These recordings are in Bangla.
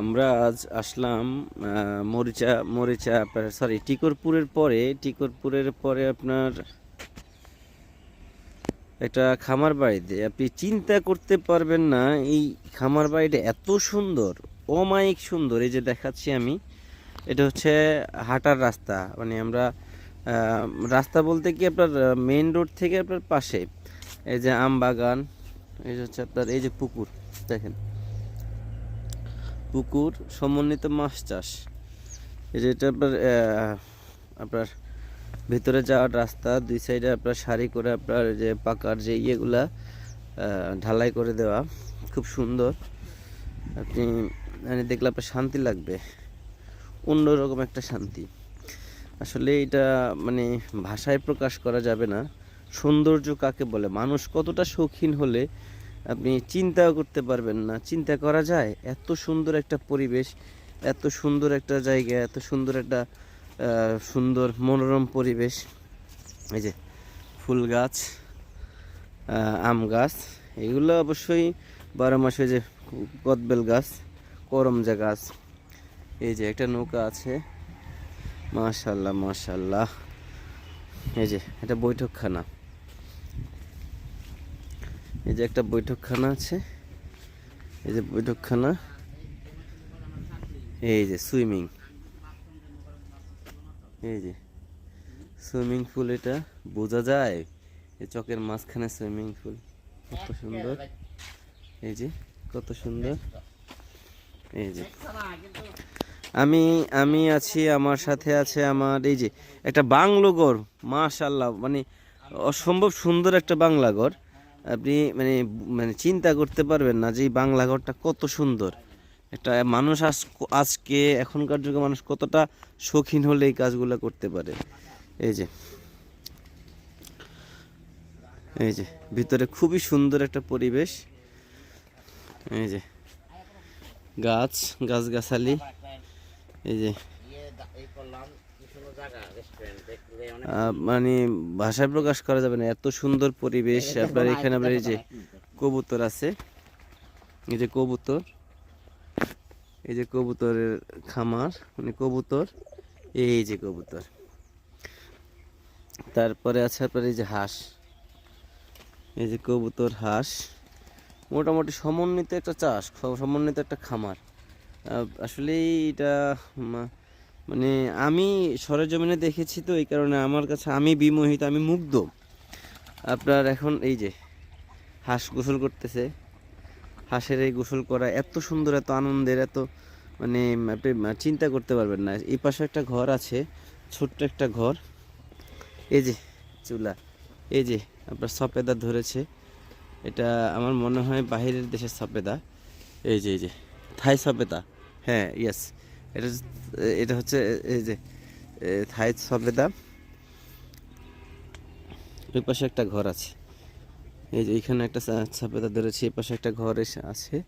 আমরা আজ আসলাম মরিচা মরিচা সরি টিকরপুরের পরে টিকরপুরের পরে আপনার একটা খামার বাড়িতে। আপনি চিন্তা করতে পারবেন না, এই খামার বাড়িটা এত সুন্দর, অমায়িক সুন্দর, এই যে দেখাচ্ছি আমি, এটা হচ্ছে হাঁটার রাস্তা। মানে আমরা রাস্তা বলতে কি আপনার মেইন রোড থেকে আপনার পাশে। এই যে আম বাগান এই হচ্ছে আপনার, এই যে পুকুর, দেখেন। পুকুর, সমন্বিত মাছ চাষ। যে এটা আপনার আপনার ভিতরে যাওয়ার রাস্তা, দুই সাইডে আপনার সারি করে আপনার যে পাকার যে ইয়েগুলা ঢালাই করে দেওয়া। খুব সুন্দর। আপনি মানে দেখলে আপনার শান্তি লাগবে। অন্যরকম একটা শান্তি। আসলে এটা মানে ভাষায় প্রকাশ করা যাবে না। সৌন্দর্য কাকে বলে? মানুষ কতটা শৌখিন হলে আপনি চিন্তাও করতে পারবেন না। চিন্তা করা যায়, এত সুন্দর একটা পরিবেশ, এত সুন্দর একটা জায়গা, এত সুন্দর একটা সুন্দর মনোরম পরিবেশ। এই যে ফুল গাছ আম গাছ, এগুলো অবশ্যই বারো মাসে যে কদবেল গাছ, করমজা গাছ। এই যে একটা নৌকা আছে। মাশাল্লাহ মাশাল্লাহ। এই যে, এটা বৈঠকখানা। এই যে একটা বৈঠকখানা আছে। এই যে বৈঠকখানা। এই যে সুইমিং। এই যে সুইমিং পুল এটা। বোঝা যায় এই চকের মাঝখানে সুইমিং পুল। কত সুন্দর। এই যে কত সুন্দর। এই যে আমি আমি আছি, আমার সাথে আছে আমার এই যে একটা বাংলো ঘর মাশাল্লাহ মানে অসম্ভব সুন্দর একটা বাংলা ঘর আপনি মানে মানে চিন্তা করতে পারবেন না যে এই বাংলা ঘরটা কত সুন্দর। একটা মানুষ আজ, আজকে এখনকার যুগে মানুষ কতটা শৌখিন হলে এই কাজগুলো করতে পারে। এই যে। এই যে, ভিতরে খুবই সুন্দর একটা পরিবেশ। এই যে। গাছ, গাছগাছালি। এই যে। মানে ভাষায় প্রকাশ করা যাবে না। এত সুন্দর পরিবেশ আপনার এখানে আপনার এই যে কবুতর আছে। এই যে কবুতর এই যে কবুতরের খামার মানে কবুতর এই যে কবুতর। তারপরে আছে আপনার এই যে হাঁস। এই যে কবুতর হাঁস। মোটামুটি সমন্বিত একটা চাষ সমন্বিত একটা খামার। আহ, আসলে এটা মানে আমি সরেজমিনে দেখেছি তো, এই কারণে আমার কাছে আমি বিমোহিত, আমি মুগ্ধ। আপনার এখন এই যে হাঁস গোসল করতেছে, হাঁসের এই গোসল করা এত সুন্দর, এত আনন্দের, এত মানে আপনি চিন্তা করতে পারবেন না। এই পাশে একটা ঘর আছে, ছোট্ট একটা ঘর। এই যে চুলা, এই যে আপনার সপেদা ধরেছে। এটা আমার মনে হয় বাহিরের দেশের সপেদা। এই যে এই যে, থাই সপেদা। হ্যাঁ ইয়েস এটা এটা হচ্ছে এই যে এ, থাই সপেদা ওই পাশে একটা ঘর আছে। এই যে এইখানে একটা সপেদা ধরেছে এই পাশে একটা ঘর এসে আছে।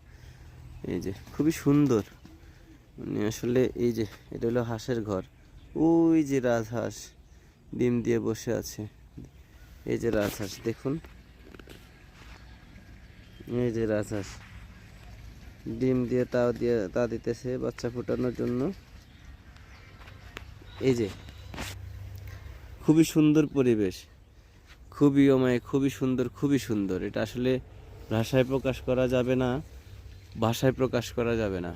এই যে খুবই সুন্দর। মানে আসলে এই যে এটা হলো হাঁসের ঘর। ওই যে রাজহাঁস ডিম দিয়ে বসে আছে। এই যে রাজহাঁস দেখুন। এই যে রাজহাঁস। ডিম দিয়ে তাও দিয়ে তা দিতেছে বাচ্চা ফোটানোর জন্য। এই যে, খুবই সুন্দর পরিবেশ। খুবই অমায় খুবই সুন্দর খুবই সুন্দর। এটা আসলে ভাষায় প্রকাশ করা যাবে না, ভাষায় প্রকাশ করা যাবে না।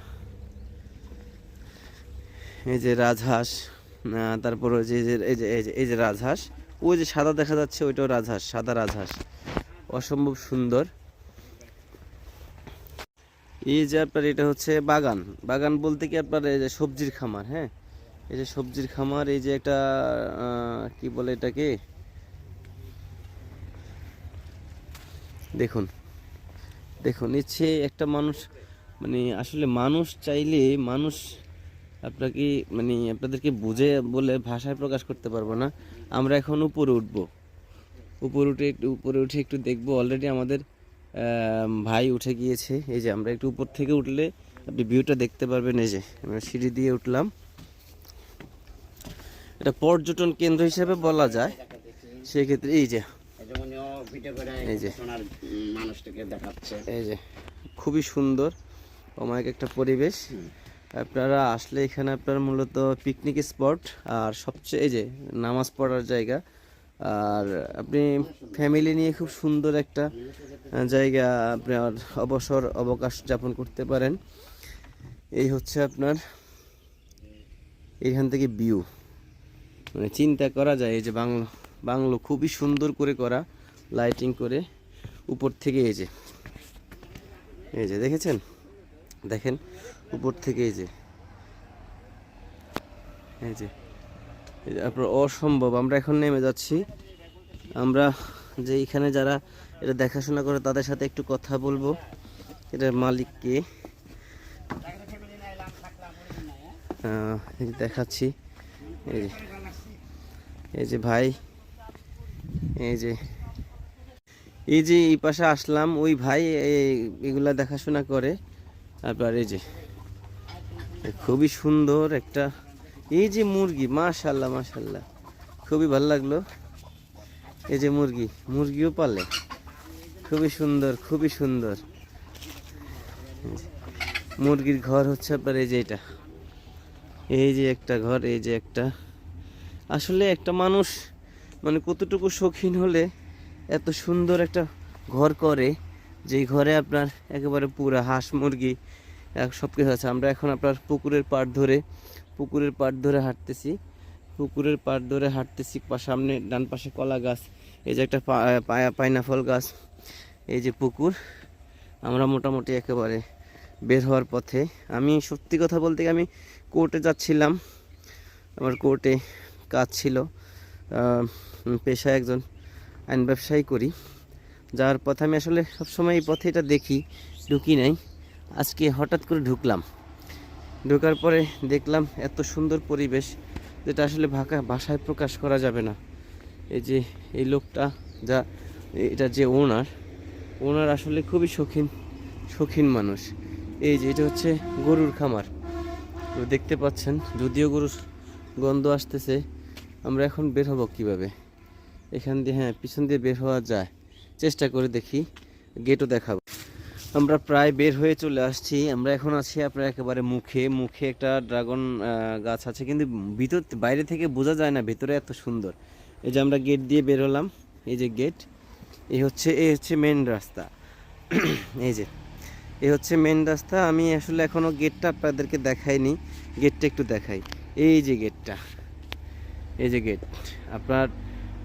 এই যে রাজহাঁস তারপর যে, এই যে এই যে এই যে রাজহাঁস, ওই যে সাদা দেখা যাচ্ছে, ওইটাও রাজহাঁস, সাদা রাজহাঁস। অসম্ভব সুন্দর। এই যে আপনার এটা হচ্ছে বাগান। বাগান বলতে কি আপনার এই যে সবজির খামার হ্যাঁ? এই যে সবজির খামার, এই যে একটা কি বলে এটাকে? দেখুন দেখুন ইচ্ছে একটা মানুষ মানে আসলে মানুষ চাইলে মানুষ আপনাকে মানে আপনাদেরকে বুঝে বলে ভাষায় প্রকাশ করতে পারব না। আমরা এখন উপরে উঠব। উপরে উঠে একটু, উপরে উঠে একটু দেখব। অলরেডি আমাদের ভাই উঠে গিয়েছে। এই যে আমরা একটু উপর থেকে উঠলে আপনি ভিউটা দেখতে পারবেন। এই যে, আমরা সিঁড়ি দিয়ে উঠলাম। এটা পর্যটন কেন্দ্র হিসেবে বলা যায়। সেক্ষেত্রে এই যে এই যে। এই যে, খুবই সুন্দর, অমায়িক একটা পরিবেশ। আপনারা আসলে এখানে আপনার মূলত পিকনিক স্পট আর সবচেয়ে এই যে, নামাজ পড়ার জায়গা। আর আপনি ফ্যামিলি নিয়ে খুব সুন্দর একটা জায়গা আপনার অবসর অবকাশ যাপন করতে পারেন। এই হচ্ছে আপনার এখান থেকে ভিউ মানে চিন্তা করা যায় এই যে বাংলো বাংলো খুবই সুন্দর করে করা লাইটিং করে উপর থেকে এই যে এই যে দেখেছেন? দেখেন, উপর থেকে এই যে এই যে। আপনার অসম্ভব আমরা এখন নেমে যাচ্ছি। আমরা যে এখানে যারা এটা দেখাশোনা করে তাদের সাথে একটু কথা বলব। এটার মালিক কে? আহ, এই যে দেখাচ্ছি। এই যে এই যে ভাই এই যে এই যে এই পাশে আসলাম ওই ভাই এগুলা দেখাশোনা করে। তারপর এই যে খুবই সুন্দর একটা এই যে মুরগি মাশাল্লাহ মাশাল্লাহ খুবই ভালো লাগল। এই যে মুরগি, মুরগিও পালে। খুবই সুন্দর খুবই সুন্দর। মুরগির ঘর হচ্ছে আপনার এই যে এটা। এই যে একটা ঘর, এই যে একটা। আসলে একটা মানুষ মানে কতটুকু শৌখিন হলে এত সুন্দর একটা ঘর করে যেই ঘরে আপনার একেবারে পুরো হাঁস মুরগি সব কিছু আছে। আমরা এখন আপনার পুকুরের পাড় ধরে পুকুরের পাড় ধরে হাঁটতেছি। পুকুরের পাড় ধরে হাঁটতেছি সামনে ডান পাশে কলা গাছ, এই যে একটা পাইনাফল গাছ, এই যে পুকুর, আমরা মোটামুটি একেবারে বের হওয়ার পথে। আমি সত্যি কথা বলতে আমি কোর্টে যাচ্ছিলাম, আমার কোর্টে কাজ ছিল পেশায় একজন আইন ব্যবসায়ী করি। যাওয়ার পথে আমি আসলে সবসময় এই পথে এটা দেখি, ঢুকি নাই। আজকে হঠাৎ করে ঢুকলাম। ঢোকার পরে দেখলাম এত সুন্দর পরিবেশ, যেটা আসলে ভাকা, ভাষায় প্রকাশ করা যাবে না। এই যে, এই লোকটা যা, এটা যে ওনার ওনার আসলে খুবই শৌখিন শৌখিন মানুষ। এই যে, এটা হচ্ছে গরুর খামার। তো দেখতে পাচ্ছেন, যদিও গরুর গন্ধ আসতেছে, আমরা এখন বের হব কীভাবে? এখান দিয়ে হ্যাঁ পিছন দিয়ে বের হওয়া যায়। চেষ্টা করে দেখি গেটও দেখাবো। আমরা প্রায় বের হয়ে চলে আসছি। আমরা এখন আছি আপনার একেবারে মুখে। মুখে একটা ড্রাগন গাছ আছে। কিন্তু ভিতর, বাইরে থেকে বোঝা যায় না ভেতরে এত সুন্দর। এই যে আমরা গেট দিয়ে বের হলাম। এই যে গেট এই হচ্ছে এই হচ্ছে মেন রাস্তা। এই যে এই হচ্ছে মেন রাস্তা। আমি আসলে এখনও গেটটা আপনাদেরকে দেখাইনি। গেটটা একটু দেখাই। এই যে গেটটা, এই যে গেট। আপনার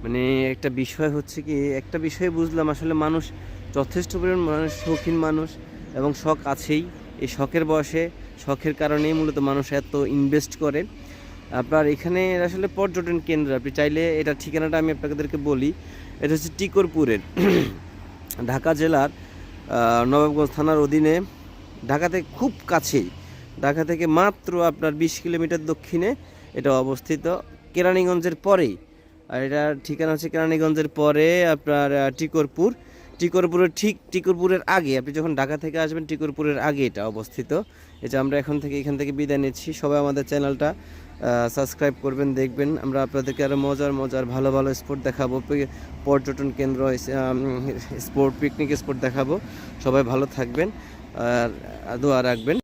মানে একটা বিষয় হচ্ছে কি, একটা বিষয় বুঝলাম। আসলে মানুষ যথেষ্ট পরিমাণ মানুষ, শৌখিন মানুষ এবং শখ আছেই। এই শখের বয়সে, শখের কারণেই মূলত মানুষ এত ইনভেস্ট করে। আপনার এখানে আসলে পর্যটন কেন্দ্র, আপনি চাইলে এটা ঠিকানাটা আমি আপনাদেরকে বলি। এটা হচ্ছে টিকরপুরের। ঢাকা জেলার নবাবগঞ্জ থানার অধীনে ঢাকাতে খুব কাছেই। ঢাকা থেকে মাত্র আপনার বিশ কিলোমিটার দক্ষিণে এটা অবস্থিত। কেরানীগঞ্জের পরেই। আর এটার ঠিকানা হচ্ছে কেরানীগঞ্জের পরে আপনার টিকরপুর। টিকরপুরের ঠিক টিকরপুরের আগে, আপনি যখন ঢাকা থেকে আসবেন, টিকরপুরের আগে এটা অবস্থিত। এটা আমরা এখন থেকে, এখান থেকে বিদায় নিচ্ছি। সবাই আমাদের চ্যানেলটা সাবস্ক্রাইব করবেন, দেখবেন। আমরা আপনাদেরকে আরও মজার মজার, ভালো ভালো স্পোর্ট দেখাবো। পর্যটন কেন্দ্র স্পোর্ট পিকনিক স্পোর্ট দেখাবো। সবাই ভালো থাকবেন, আর দোয়া রাখবেন।